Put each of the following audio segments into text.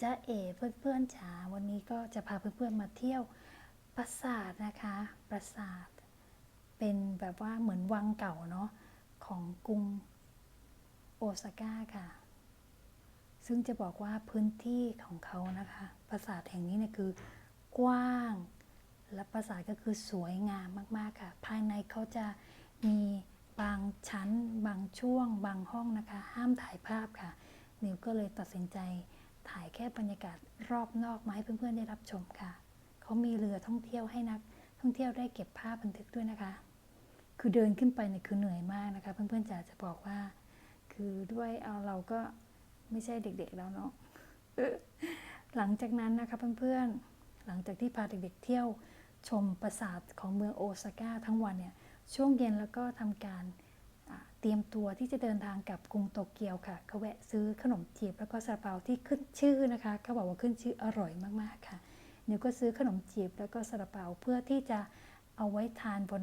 จ้าเอ๋เพื่อนๆจ๋าวันนี้ก็จะพาเพื่อนๆมาเที่ยวปราสาทนะคะ ปราสาท เป็นแบบว่าเหมือนวังเก่าเนาะของกรุงโอซาก้าค่ะ ซึ่งจะบอกว่าพื้นที่ของเขานะคะ ปราสาทแห่งนี้เนี่ยคือกว้าง และปราสาทก็คือสวยงามมากๆค่ะ ภายในเขาจะมีบางชั้น บางช่วง บางห้องนะคะ ห้ามถ่ายภาพค่ะ นิวก็เลยตัดสินใจ ถ่ายแค่บรรยากาศรอบนอกมาให้เพื่อนๆได้รับชมค่ะ เขามีเรือท่องเที่ยวให้นัก ท่องเที่ยวได้เก็บภาพบันทึกด้วยนะคะ คือเดินขึ้นไปเนี่ยคือเหนื่อยมากนะคะ เพื่อนๆจ๋าจะบอกว่า คือด้วยเอาเราก็ไม่ใช่เด็กๆแล้วเนาะหลังจากนั้นนะคะเพื่อนๆ หลังจากที่พาเด็กๆเที่ยวชมปราสาทของเมืองโอซาก้าทั้งวันเนี่ย ช่วงเย็นแล้วก็ทำการ เตรียมตัวที่จะเดินทางกลับกรุงโตเกียวค่ะเขาแวะซื้อขนมจีบแล้วก็ซาลาเปาที่ขึ้นชื่อนะคะเขาบอกว่าขึ้นชื่ออร่อยมากๆค่ะนิวก็ซื้อขนมจีบแล้วก็ซาลาเปาเพื่อที่จะเอาไว้ทานบน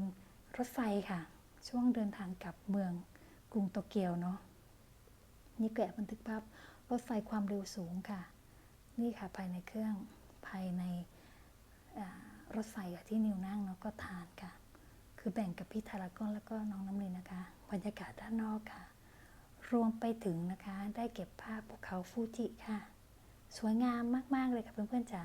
รถไฟค่ะ ช่วงเดินทางกลับเมืองกรุงโตเกียวเนาะนี่แกะบันทึกภาพรถไฟความเร็วสูงค่ะ นี่ค่ะภายในเครื่องภายในรถไฟที่นิวนั่งเนาะก็ทานค่ะ คือแบ่งกับพี่ทารากอนแล้วก็น้องน้ำลินนะคะบรรยากาศด้านนอกค่ะ รวมไปถึงนะคะได้เก็บภาพภูเขาฟูจิค่ะ สวยงามมาก ๆ เลยค่ะเพื่อนๆจ๋า